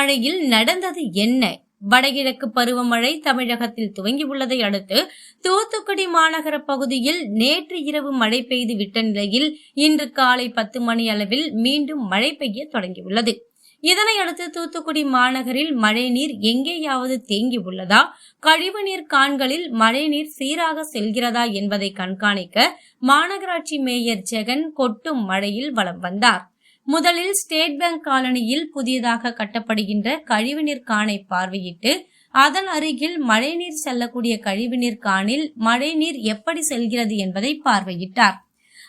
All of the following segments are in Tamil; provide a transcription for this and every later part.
மழையில் நடந்தது என்ன? வடகிழக்கு பருவமழை தமிழகத்தில் துவங்கியுள்ளதை அடுத்து தூத்துக்குடி மாநகர பகுதியில் நேற்று இரவு மழை பெய்து விட்ட நிலையில் இன்று காலை பத்து மணி அளவில் மீண்டும் மழை பெய்ய தொடங்கியுள்ளது. இதனையடுத்து தூத்துக்குடி மாநகரில் மழைநீர் எங்கேயாவது தேங்கி உள்ளதா? கழிவுநீர் கான்களில் மழைநீர் சீராக செல்கிறதா என்பதை கண்காணிக்க மாநகராட்சி மேயர் ஜெகன் கொட்டும் மழையில் வலம் வந்தார். முதலில் ஸ்டேட் பேங்க் காலனியில் புதியதாக கட்டப்படுகின்ற கழிவுநீர் கானை பார்வையிட்டு அதன் அருகில் மழைநீர் செல்லக்கூடிய கழிவுநீர் காணில் மழைநீர் எப்படி செல்கிறது என்பதை பார்வையிட்டார்.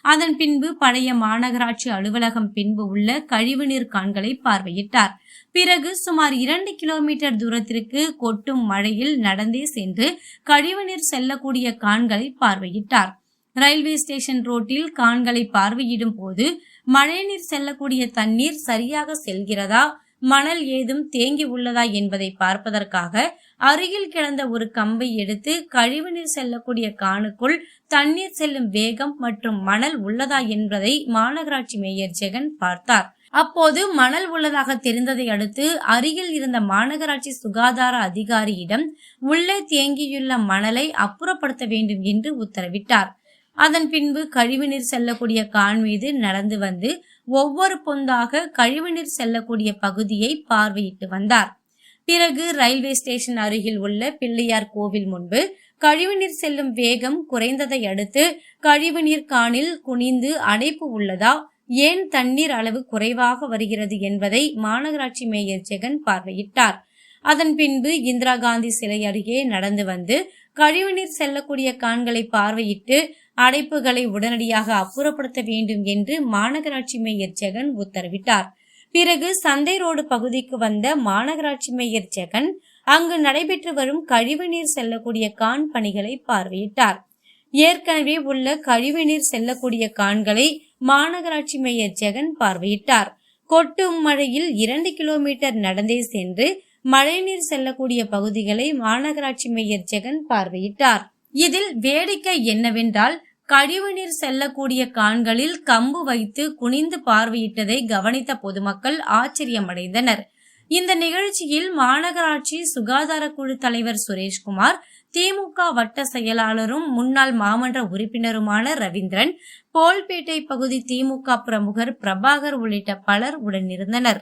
அதன் பின்பு பழைய மாநகராட்சி அலுவலகம் பின்பு உள்ள கழிவுநீர் கான்களை பார்வையிட்டார். பிறகு சுமார் இரண்டு கிலோமீட்டர் தூரத்திற்கு கொட்டும் மழையில் நடந்தே சென்று கழிவுநீர் செல்லக்கூடிய கான்களை பார்வையிட்டார். ரயில்வே ஸ்டேஷன் ரோட்டில் கான்களை பார்வையிடும் போது மழைநீர் செல்லக்கூடிய தண்ணீர் சரியாக செல்கிறதா? மணல் ஏதும் தேங்கி உள்ளதா என்பதை பார்ப்பதற்காக அருகில் கிடந்த ஒரு கம்பை எடுத்து கழிவுநீர் செல்லக்கூடிய கானுக்குள் தண்ணீர் செல்லும் வேகம் மற்றும் மணல் உள்ளதா என்பதை மாநகராட்சி மேயர் ஜெகன் பார்த்தார். அப்போது மணல் உள்ளதாக தெரிந்ததை அடுத்து அருகில் இருந்த மாநகராட்சி சுகாதார அதிகாரியிடம் உள்ளே தேங்கியுள்ள மணலை அப்புறப்படுத்த வேண்டும் என்று உத்தரவிட்டார். அதன் பின்பு கழிவுநீர் செல்லக்கூடிய கான் மீது நடந்து வந்து ஒவ்வொரு பொந்தாக கழிவுநீர் செல்லக்கூடிய பகுதியை பார்வையிட்டு வந்தார். பிறகு ரயில்வே ஸ்டேஷன் அருகில் உள்ள பிள்ளையார் கோவில் முன்பு கழிவுநீர் செல்லும் வேகம் குறைந்ததை அடுத்து கழிவுநீர் கானில் குனிந்து அடைப்பு உள்ளதா ஏன் தண்ணீர் அளவு குறைவாக வருகிறது என்பதை மாநகராட்சி மேயர் ஜெகன் பார்வையிட்டார். அதன் பின்பு இந்திரா காந்தி சிலை அருகே நடந்து வந்து கழிவுநீர் செல்லக்கூடிய கான்களை பார்வையிட்டு அடைப்புகளை உடனடியாக அப்புறப்படுத்த வேண்டும் என்று மாநகராட்சி மேயர் ஜெகன் உத்தரவிட்டார். பிறகு சந்தை ரோடு பகுதிக்கு வந்த மாநகராட்சி மேயர் ஜெகன் அங்கு நடைபெற்று வரும் கழிவுநீர் செல்லக்கூடிய கான் பணிகளை பார்வையிட்டார். ஏற்கனவே உள்ள கழிவுநீர் செல்லக்கூடிய கான்களை மாநகராட்சி மேயர் ஜெகன் பார்வையிட்டார். கொட்டும் மழையில் இரண்டு கிலோமீட்டர் நடந்தே சென்று மழைநீர் செல்லக்கூடிய பகுதிகளை மாநகராட்சி மேயர் ஜெகன் பார்வையிட்டார். இதில் வேடிக்கை என்னவென்றால் கழிவுநீர் செல்லக்கூடிய கான்களில் கம்பு வைத்து குனிந்து பார்வையிட்டதை கவனித்த பொதுமக்கள் ஆச்சரியமடைந்தனர். இந்த நிகழ்ச்சியில் மாநகராட்சி சுகாதார குழு தலைவர் சுரேஷ்குமார் திமுக வட்ட செயலாளரும் முன்னாள் மாமன்ற உறுப்பினருமான ரவீந்திரன் போல்பேட்டை பகுதி திமுக பிரமுகர் பிரபாகர் உள்ளிட்ட பலர் உடனிருந்தனர்.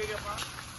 peguei a.